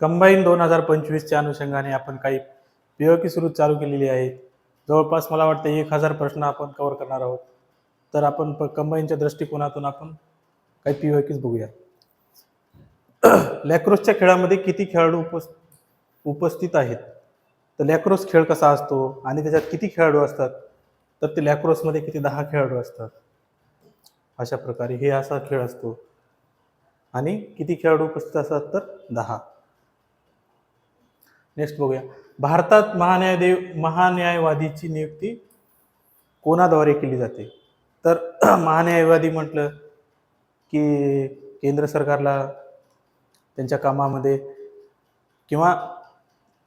Combine दोन हजार पंचवीसच्या अनुषंगाने आपण काही पी सुरू चालू केलेली आहे. जवळपास मला वाटतं एक हजार प्रश्न आपण कव्हर करणार आहोत. तर आपण प कंबाईनच्या दृष्टिकोनातून आपण काही पी बघूया. लॅक्रोसच्या खेळामध्ये किती खेळाडू उपस् उपस्थित आहेत? तर लॅक्रोस खेळ कसा असतो आणि त्याच्यात किती खेळाडू असतात? तर ते लॅक्रोसमध्ये किती दहा खेळाडू असतात? अशा प्रकारे हे असा खेळ असतो. आणि किती खेळाडू उपस्थित असतात? तर दहा. नेक्स्ट बघूया. भारतात महान्यायदेव महान्यायवादीची नियुक्ती कोणाद्वारे केली जाते? तर महान्यायवादी म्हटलं की केंद्र सरकारला त्यांच्या कामामध्ये किंवा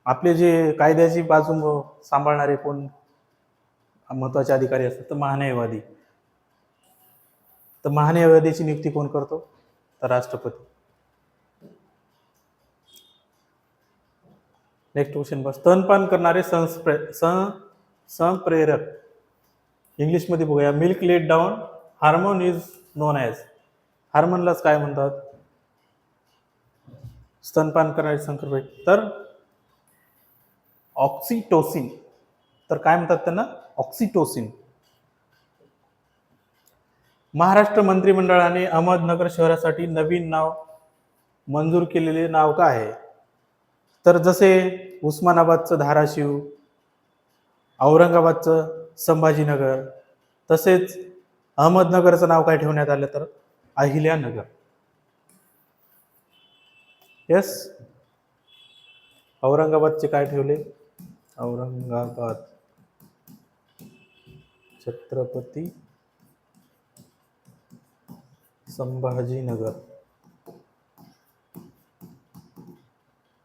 आपले जे कायद्याची बाजू सांभाळणारे कोण महत्त्वाचे अधिकारी असतात तर महान्यायवादी. तर महान्यायवादीची नियुक्ती कोण करतो? तर राष्ट्रपती. नेक्स्ट क्वेश्चन बस स्तनपान करणारे संस्प्रे सं संप्रेरक. इंग्लिशमध्ये बघूया. Milk let down hormone is known as हार्मोनलाच काय म्हणतात? स्तनपान करणारे संकरपेट तर ऑक्सिटोसिन तर काय म्हणतात त्यांना? ऑक्सिटोसिन महाराष्ट्र मंत्रिमंडळाने अहमदनगर शहरासाठी नवीन नाव मंजूर केलेले नाव काय आहे? तर जसे उस्मानाबादचं धाराशिव औरंगाबादचं संभाजीनगर तसेच अहमदनगरचं नाव काय ठेवण्यात आलं तर? अहिल्यानगर. येस औरंगाबादचे काय ठेवले? औरंगाबाद. छत्रपती संभाजीनगर.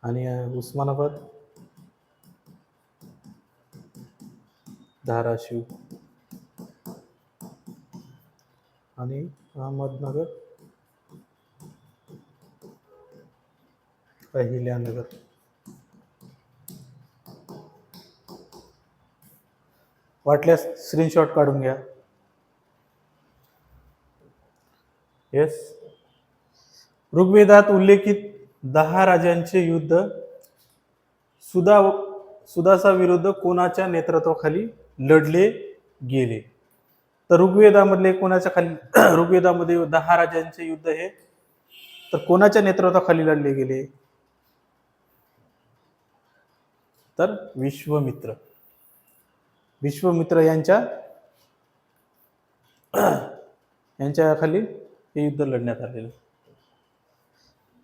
आणि उस्मानाबाद. धाराशिव. आणि अहमदनगर. अहिल्यानगर. वाटल्यास स्क्रीनशॉट काढून घ्या. येस ऋग्वेदात उल्लेखित दहा राजांचे युद्ध सुदा सुदासा विरुद्ध कोणाच्या नेतृत्वाखाली लढले गेले? तर ऋग्वेदामधले कोणाच्या खाली ऋग्वेदामध्ये दहा राजांचे युद्ध हे तर कोणाच्या नेतृत्वाखाली लढले गेले? तर विश्वमित्र. विश्वमित्र यांच्या यांच्या खाली हे युद्ध लढण्यात आलेलं.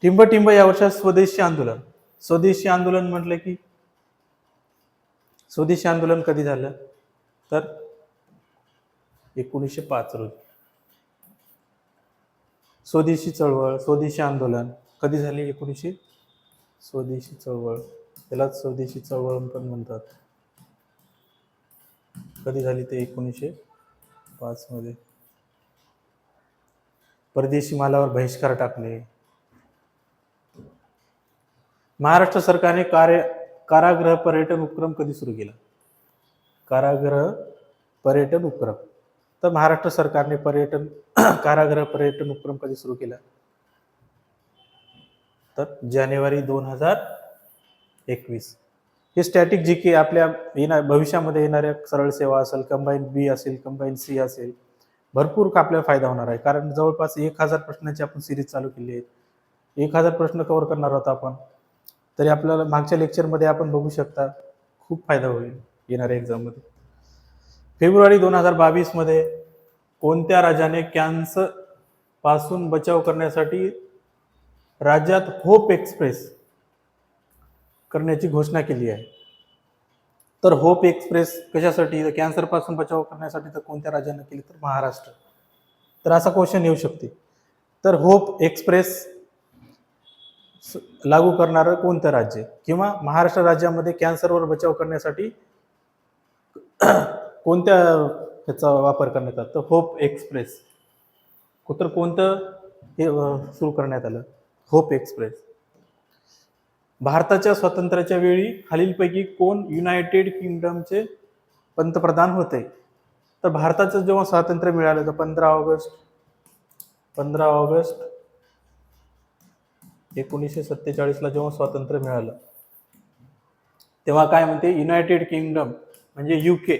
टिंब टिंब या वर्षात स्वदेशी आंदोलन. स्वदेशी आंदोलन म्हटलं की स्वदेशी आंदोलन कधी झालं? तर एकोणीसशे पाच रोजी. स्वदेशी चळवळ स्वदेशी आंदोलन कधी झाली एकोणीसशे? स्वदेशी चळवळ. त्यालाच स्वदेशी चळवळ पण म्हणतात. कधी झाली ते एकोणीसशे पाचमध्ये परदेशी मालावर बहिष्कार टाकले महाराष्ट्र सरकारने कार्य कारागृह पर्यटन उपक्रम कधी सुरू केला? कारागृह पर्यटन उपक्रम. तर महाराष्ट्र सरकारने पर्यटन कारागृह पर्यटन उपक्रम कधी सुरू केला? तर जानेवारी दोन हजार एकवीस. हे स्टॅटिक जी के आपल्या येणार भविष्यामध्ये येणाऱ्या सरळ सेवा असेल कंबाईन बी असेल कंबाईन सी असेल भरपूर आपल्याला फायदा होणार आहे. कारण जवळपास एक हजार प्रश्नाची आपण सिरीज चालू केली आहे एक हजार प्रश्न कव्हर करणार आहोत आपण. तरी आपल्याला मागच्या लेक्चरमध्ये आपण बघू शकता खूप फायदा होईल येणाऱ्या एक्झाममध्ये फेब्रुवारी दोन हजार बावीसमध्ये कोणत्या राजाने कॅन्सरपासून बचाव करण्यासाठी राज्यात होप एक्सप्रेस करण्याची घोषणा केली आहे? तर होप एक्सप्रेस कशासाठी कॅन्सरपासून बचाव करण्यासाठी तर कोणत्या राज्यानं केली? तर महाराष्ट्र. तर असा क्वेश्चन येऊ शकते. तर होप एक्सप्रेस लागू करणारं कोणतं राज्य? किंवा महाराष्ट्र राज्यामध्ये कॅन्सरवर बचाव करण्यासाठी कोणत्या ह्याचा वापर करण्यात आला? तर होप एक्सप्रेस. तर कोणतं हे सुरू करण्यात आलं? Hope Express. भारताच्या स्वातंत्र्याच्या वेळी खालीलपैकी कोण युनायटेड किंगडमचे पंतप्रधान होते? तर भारताचं जेव्हा स्वातंत्र्य मिळालं तर पंधरा ऑगस्ट पंधरा ऑगस्ट एकोणीसशे सत्तेचाळीसला जेव्हा स्वातंत्र्य मिळालं तेव्हा काय म्हणते युनायटेड किंगडम म्हणजे युके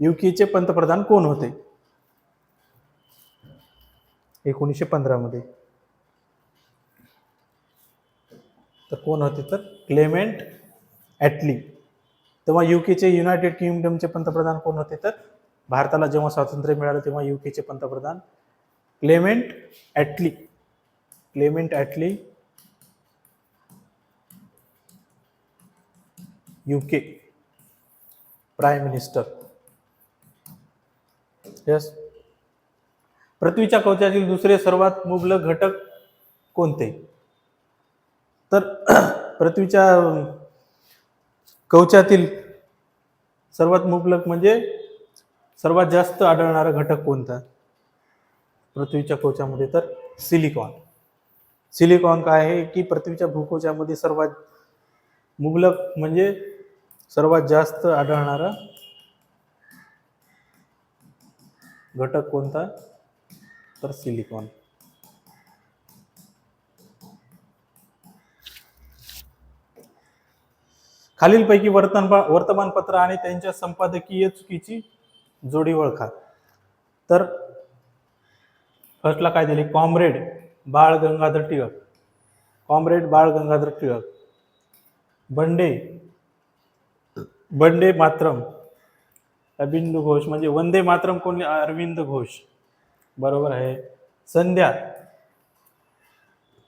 युकेचे पंतप्रधान कोण होते? एकोणीसशे पंधरामध्ये. तर कोण होते तर? क्लेमेंट ॲटली तेव्हा युकेचे युनायटेड किंगडमचे पंतप्रधान कोण होते तर? भारताला जेव्हा स्वातंत्र्य मिळालं तेव्हा युकेचे पंतप्रधान Clement Attlee Clement Attlee UK prime minister yes पृथ्वीच्या कवचातील दुसरे सर्वात मुबलक घटक कोणते? तर पृथ्वीच्या कवचातील सर्वात मुबलक म्हणजे सर्वात जास्त आढळणारा घटक कोणता? पृथ्वीच्या कवचामध्ये तर सिलिकॉन. सिलिकॉन काय आहे की पृथ्वीच्या भूकोशामध्ये सर्वात मुबलक म्हणजे सर्वात जास्त आढळणारा घटक कोणता? तर सिलिकॉन. खालीलपैकी वर्तमान वर्तमानपत्र आणि त्यांच्या संपादकीय चुकीची जोडी ओळखा. तर फर्स्टला काय दिले? कॉम्रेड. बाळ गंगाधर टिळक. कॉम्रेड बाळ गंगाधर टिळक. बंडे बंडे मातरम. अरविंद घोष म्हणजे वंदे मातरम कोण? अरविंद घोष. बरोबर आहे. Sandhya.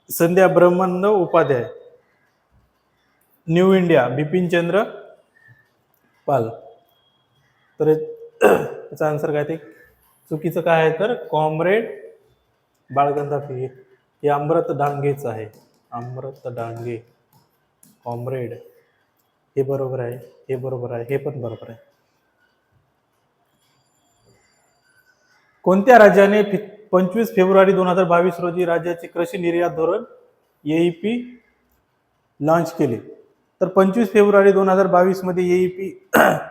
Sandhya Brahmanand Upadhyay. New India Bipinchandra Pal. तर याचा आन्सर काय ते? चुकीचं काय आहे तर कॉम्रेड बाळगंधा हे अमृत डांगेच आहे. अमृत डांगे. कॉम्रेड. हे बरोबर आहे. हे बरोबर आहे. हे पण बरोबर आहे. कोणत्या राज्याने पंचवीस फेब्रुवारी दोन हजार बावीस रोजी राज्याचे कृषी निर्यात धोरण एईपी लॉन्च केले? तर पंचवीस फेब्रुवारी दोन हजार बावीसमध्ये एईपी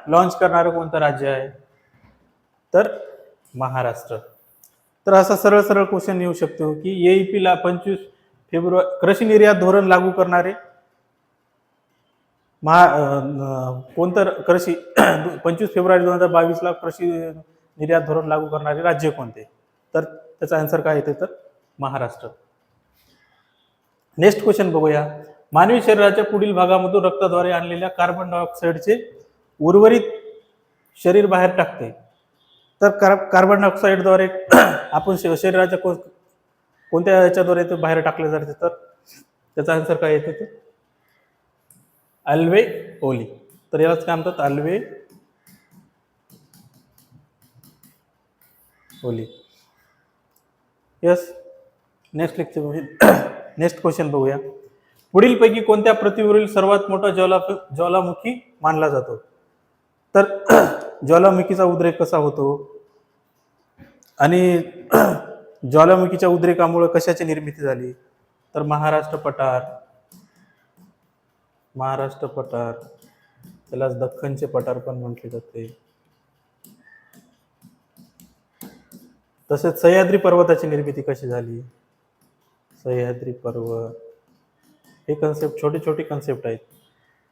लॉन्च करणारं कोणतं राज्य आहे? तर महाराष्ट्र. तर असा सरळ सरळ क्वेश्चन येऊ शकतो की एईपी पीला पंचवीस फेब्रुवारी कृषी निर्यात धोरण लागू करणारे महा कोणतं कृषी पंचवीस फेब्रुवारी दोन हजार बावीसला कृषी निर्यात धोरण लागू करणारे राज्य कोणते? तर त्याचा आन्सर काय येते तर महाराष्ट्र. नेक्स्ट क्वेश्चन बघूया. मानवी शरीराच्या पुढील भागामधून रक्ताद्वारे आणलेल्या कार्बन डायऑक्साईडचे उर्वरित शरीर बाहेर टाकते. तर कार कार्बन डायऑक्साईडद्वारे आपण श- शरीराच्या को कोणत्या याच्याद्वारे ते बाहेर टाकले जाते तर त्याचा आन्सर काय येते ते? अल्वे ओली तर यालाच काय म्हणतात? Alveoli yes next lecture next question बघूया. पुढीलपैकी कोणत्या पृथ्वीवरील सर्वात मोठा ज्वाला ज्वालामुखी मानला जातो? तर ज्वालामुखीचा उद्रेक कसा होतो? आणि ज्वालामुखीच्या उद्रेकामुळे कशाची निर्मिती झाली? तर महाराष्ट्र पठार. महाराष्ट्र पठार. त्यालाच दख्खनचे पठार पण म्हटले जाते. तसेच सह्याद्री पर्वताची निर्मिती कशी झाली? सह्याद्री पर्वत. हे कन्सेप्ट छोटे छोटे कन्सेप्ट आहेत.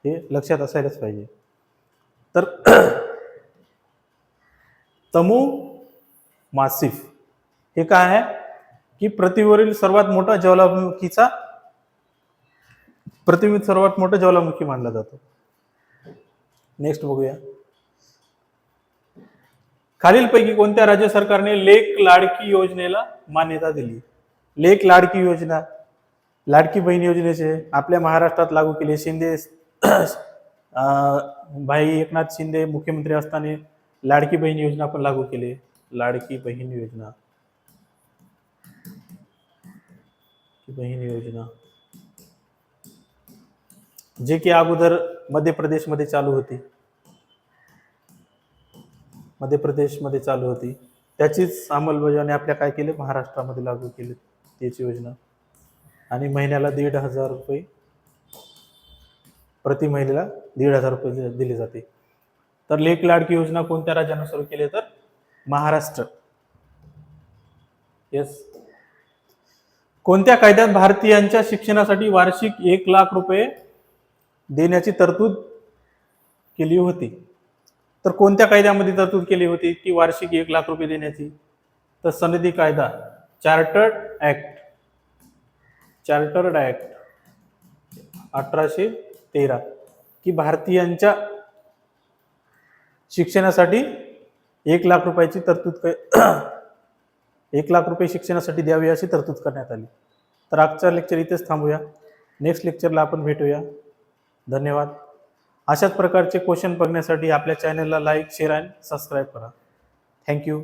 हे लक्षात असायलाच पाहिजे. तर तमू मासिफ. हे काय आहे? की पृथ्वीवरील सर्वात मोठा ज्वालामुखीचा पृथ्वीत सर्वात मोठा ज्वालामुखी मानला जातो. नेक्स्ट बघूया. खालीलपैकी कोणत्या राज्य सरकारने लेक लाडकी योजनेला मान्यता दिली? लेक लाडकी योजना लाडकी बहीण योजनेचे आपल्या महाराष्ट्रात लागू केले शिंदे भाई एकनाथ शिंदे मुख्यमंत्री असताना लाडकी बहीण योजना पण लागू केली. लाडकी बहीण योजना. बहीण योजना. जे की अगोदर मध्य प्रदेशमध्ये चालू होती. मध्य प्रदेशमध्ये चालू होती. त्याचीच अंमलबजावणी आपल्या काय केली? महाराष्ट्रामध्ये लागू केली त्याची योजना. आणि महिन्याला दीड हजार रुपये. प्रति महिलेला दीड हजार रुपये दिले जाते. तर लेख लाडकी योजना कोणत्या राज्यानं सुरू केली तर? महाराष्ट्र. येस कोणत्या कायद्यात भारतीयांच्या शिक्षणासाठी वार्षिक एक लाख रुपये देण्याची तरतूद केली होती? तर कोणत्या कायद्यामध्ये तरतूद केली होती की वार्षिक एक लाख रुपये देण्याची? तर सनदी कायदा चार्टर्ड ऍक्ट चार्टर्ड ऍक्ट अठराशे तेरा की भारतीयांच्या शिक्षणासाठी एक लाख रुपयाची तरतूद क- एक लाख रुपये शिक्षणासाठी द्यावी अशी तरतूद करण्यात आली. तर आजचा लेक्चर इथेच थांबूया. नेक्स्ट लेक्चरला आपण भेटूया. धन्यवाद. अशाच प्रकारचे क्वेश्चन बघण्यासाठी आपल्या चॅनलला लाईक शेअर अँड सबस्क्राईब करा. Thank you